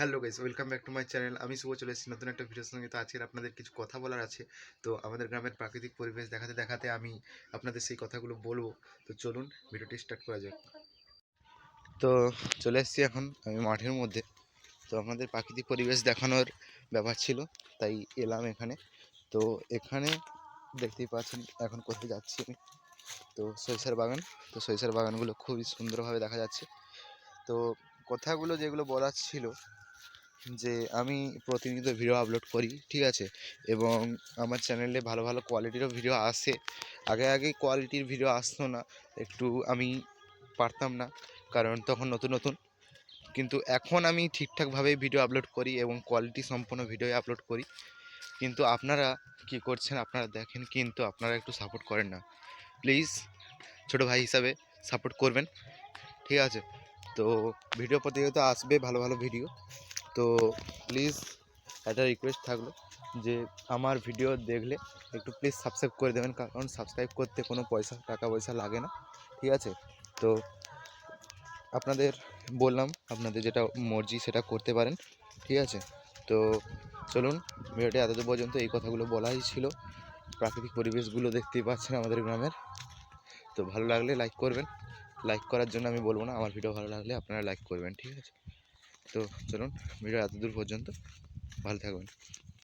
Hello guys welcome back to my channel আমি শুভ চলে এসেছি নতুন একটা ভিডিওর সঙ্গে। তো আজকের আপনাদের কিছু কথা বলার আছে। তো আমাদের গ্রামের প্রাকৃতিক পরিবেশ দেখাতে দেখাতে আমি আপনাদের সেই কথাগুলো বলব। তো চলুন, ভিডিওটি স্টার্ট করা যাক। তো চলে এসেছি এখন আমি মাঠের মধ্যে। তো আমাদের প্রাকৃতিক পরিবেশ দেখানোর ব্যাপার ছিল, তাই এলাম এখানে। তো এখানে দেখতেই পাচ্ছেন, এখন কোথায় যাচ্ছি আমি। তো সরিষার বাগান। তো সরিষার বাগানগুলো খুবই সুন্দরভাবে দেখা যাচ্ছে। তো কথাগুলো যেগুলো বলার ছিল যে আমি প্রতিনিয়ত ভিডিও আপলোড করি, ঠিক আছে? এবং আমার চ্যানেলে ভালো ভালো কোয়ালিটিরও ভিডিও আসে। আগে আগে কোয়ালিটির ভিডিও আসতো না, একটু আমি পারতাম না, কারণ তখন নতুন নতুন। কিন্তু এখন আমি ঠিকঠাকভাবে ভিডিও আপলোড করি এবং কোয়ালিটি সম্পন্ন ভিডিও আপলোড করি। কিন্তু আপনারা কি করছেন, আপনারা দেখেন, কিন্তু আপনারা একটু সাপোর্ট করেন না। প্লিজ ছোটো ভাই হিসাবে সাপোর্ট করবেন, ঠিক আছে? তো ভিডিও প্রতিযোগিতা আসবে, ভালো ভালো ভিডিও তো প্লিজ একটা রিকোয়েস্ট থাকল যে আমার ভিডিও দেখলে একটু প্লিজ সাবস্ক্রাইব করে দেবেন, কারণ সাবস্ক্রাইব করতে কোনো পয়সা, টাকা পয়সা লাগে না, ঠিক আছে? তো আপনাদের বললাম, আপনাদের যেটা মর্জি সেটা করতে পারেন, ঠিক আছে? তো চলুন, ভিডিওটি এতদূর পর্যন্ত এই কথাগুলো বলাই ছিল। প্রাকৃতিক পরিবেশগুলো দেখতেই পাচ্ছেন আমাদের গ্রামের। তো ভালো লাগলে লাইক করবেন। লাইক করার জন্য আমি বলব না, আমার ভিডিও ভালো লাগলে আপনারা লাইক করবেন, ঠিক আছে? তো চলুন ভিডিও এত দূর পর্যন্ত ভালো থাকবেন।